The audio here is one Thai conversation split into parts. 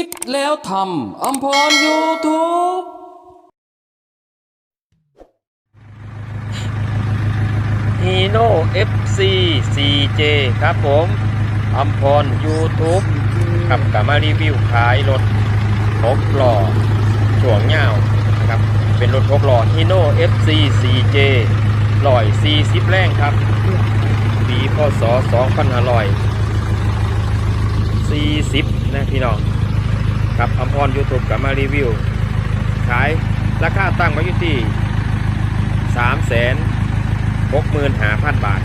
คิดแล้วทำอัมพรยูทูบฮีโน่ FC CJ ครับผมอัมพร YouTube ครับกลับมารีวิวขายรถหกล้อช่วงยานะครับ เป็นรถหกล้อฮีโน่ FC CJ ลอย40แรงครับปีพศ2540 นะพี่น้อง ครับอัมพร YouTube กลับมารีวิว ขายราคาตั้งไว้อยู่ที่3 0 0 0 0 0หกหมื่นห้าพันบาท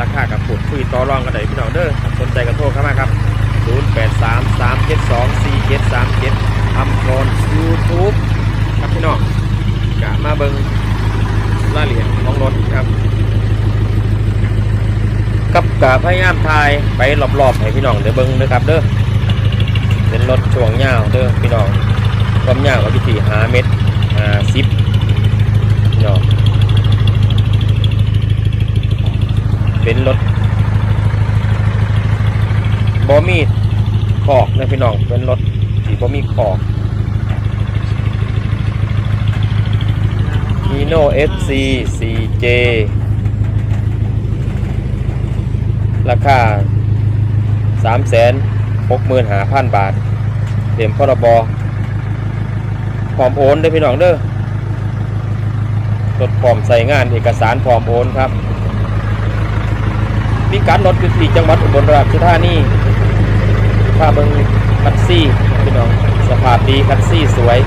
ราคากับปุดคุยต่อรองกันได้พี่น้องเด้อสนใจกันโทรเข้ามาครับ 0 8 3 3 7 2 4 7 3 7อัมพรยูทูบครับพี่น้องกะมาเบิงรายละเอียดของรถครับกับกะพยายามทายไปรอบๆให้พี่น้องเดี๋ยวเบิงนะครับเด้อ เป็นรถช่วงยาวเด้อพี่น้องความยาวก็อยู่ที่ห้าเมตรห้าสิบพี่น้องเป็นรถบอมีขอกนะพี่น้องเป็นรถที่บอมีขอก Hino FC CJ ราคา 3 6 5 0 0 0บาทเต็มพรบพร้อมโอนเด้พี่น้องเด้อรถพร้อมใส่งานเอกสารพร้อมโอนครับมีการรถอยู่ที่จังหวัดอุบลราชธานีถ้าเบิ่งคันซี่พี่น้องสภาพดีคันซี่สวย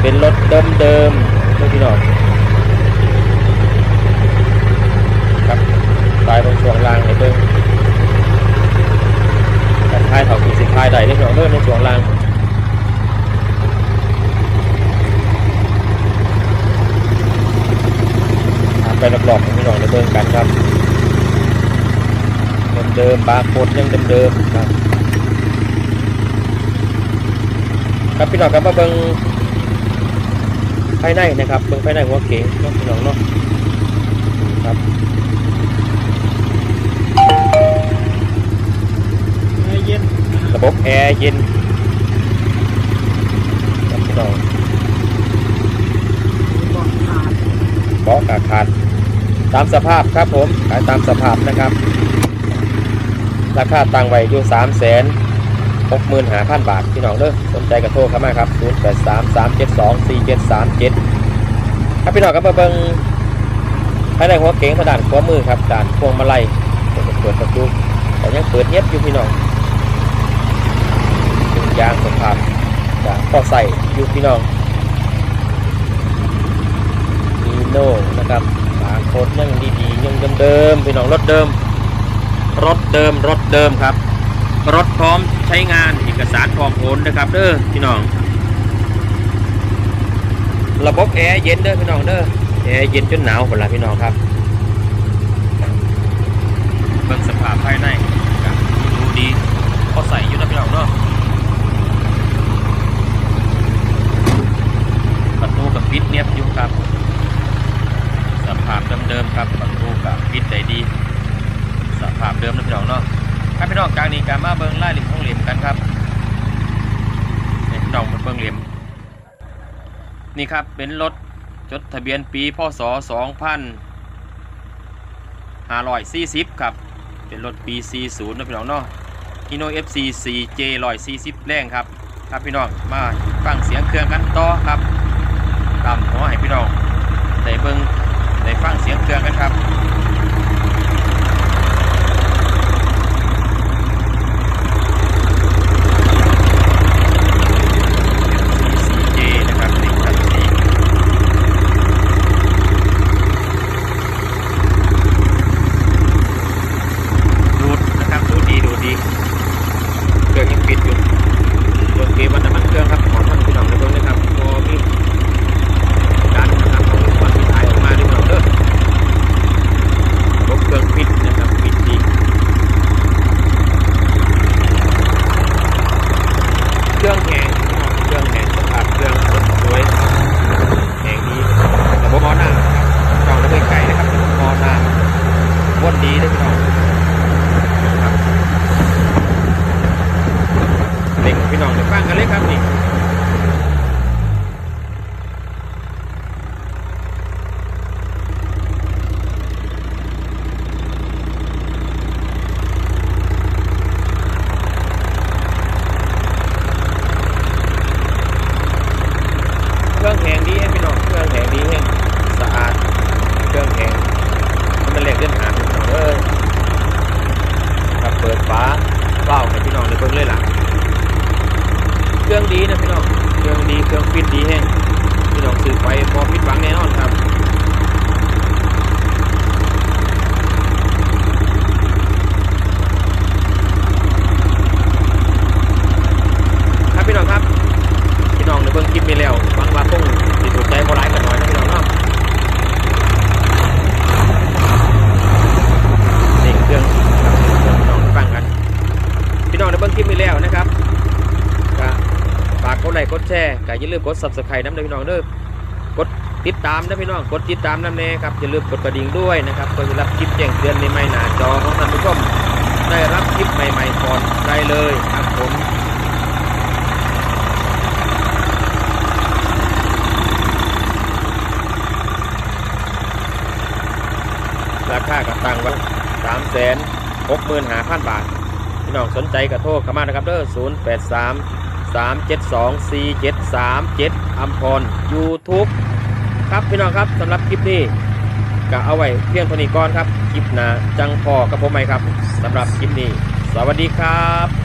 เป็นรถเดิมเดิมๆพี่น้อง ครับตายตรงช่วงล่างให้เบิ่งแต่ท้ายเขาคือสิท้ายใดได้พี่น้องเด้อในช่วงล่าง ไปรอบๆให้พี่น้องได้เบิ่งกันครับเดิมๆบาร์โค้ดยังเดิมๆครับครับพี่น้องครับมาเบิ่งภายในนะครับเบิ่งภายในหัวเก๋งเนาะพี่น้องเนาะครับเย็นระบบแอร์เย็นครับพี่น้องเบาะกาขาด ตามสภาพครับผมขายตามสภาพนะครับ ราคาตั้งไว้อยู่3 6 5 0 0 0บาทพี่น้องเด้อสนใจกระโทรเข้ามาครับ0 8 3 3 7 2 4 7 3 7ครับพี่น้องครับมาเบิ่งภายในหัวเก๋งทาด้านขวามือครับด้านพวงมาลัยเปิดประตูแต่ยังเปิดเงียบอยู่พี่น้องยางสภาพจากข้อใส่อยู่พี่น้องมีโน่นะครับ โคตรยังดีๆยังเดิมๆพี่น้องรถเดิม รถเดิมรถเดิมครับ รถพร้อมใช้งานเอกสารพร้อมโอนนะครับเด้อพี่น้อง ระบบแอร์เย็นเด้อพี่น้องเด้อแอร์เย็นจนหนาวหมดละพี่น้องครับเบิ่งสภาพภายในครับดูดีพอใส่อยู่นะพี่น้องเนาะประตูกับปิดเนียบอยู่ครับ สภาพ เดิมครับประตูกับปิดได้ดี สภาพเดิมนะพี่น้องเนาะครับพี่น้องกลางนี้การมาเบิ้งไล่เหลี่ยมของเหลี่ยมกันครับนี่พี่น้องมาเบิ้งเหลี่ยมนี่ครับเป็นรถจดทะเบียนปีพศ2540 ครับ เป็นรถปี 40นะพี่น้องเนาะ Hino FC 4J 140แรงครับ ครับพี่น้องมาฟังเสียงเครื่องกันต่อครับตามหัวให้พี่น้องได้เบิ้ง ได้ฟังเสียงเครื่องนะครับ วนดีได้พี่น้องเล่งพี่น้องเดี๋ยวฟังกันเล็กครับนี่เครื่องแข็งดีให้พี่น้องเครื่องแข็งดีให้สะอาดเครื่องแข็ง มันเล็กเล่นหาพี่น้องเอ้ยครับเปิดฟ้าเป้าให้พี่น้องในเบิ่งเลยล่ะ เครื่องดีนะพี่น้อง เครื่องดี เครื่องฟิตดีแห้งพี่น้องซื้อไปพอฟิตหวังแน่นอนครับพี่น้องครับ พี่น้องในเบื้องคลิปนี้แล้วหวังว่าคงสิถูกใจโบราณกันหน่อยนะพี่น้องเนาะนี่เครื่องครับเครื่องพี่น้องฟังกัน พี่น้องในเบื้อง คลิปนี้แล้วนะครับก็ฝากกดไลค์กดแชร์ก็อย่าลืมกด subscribe น้ำเด้อพี่น้องเด้อกดติดตามนะพี่น้องกดติดตามน้ำแน่ครับอย่าลืมกดกระดิ่งด้วยนะครับเพื่อจะรับคลิปแจ้งเตือนใหม่หนาจอของท่านผู้ชมได้รับคลิปใหม่ๆก่อนได้เลยครับผมราคากระตังไว้สามแสนหกหมื่นห้าพันบาท พี่น้องสนใจกระโทรเข้ามานะครับเด้อ0 8 3 3 7 2 4 7 3 7อัมพร YouTube ครับพี่น้องครับสำหรับคลิปนี้ก็เอาไว้เพียงเท่านี้ก่อนครับคลิปหน้าจังพอกับผมไหมครับสำหรับคลิปนี้ สวัสดีครับ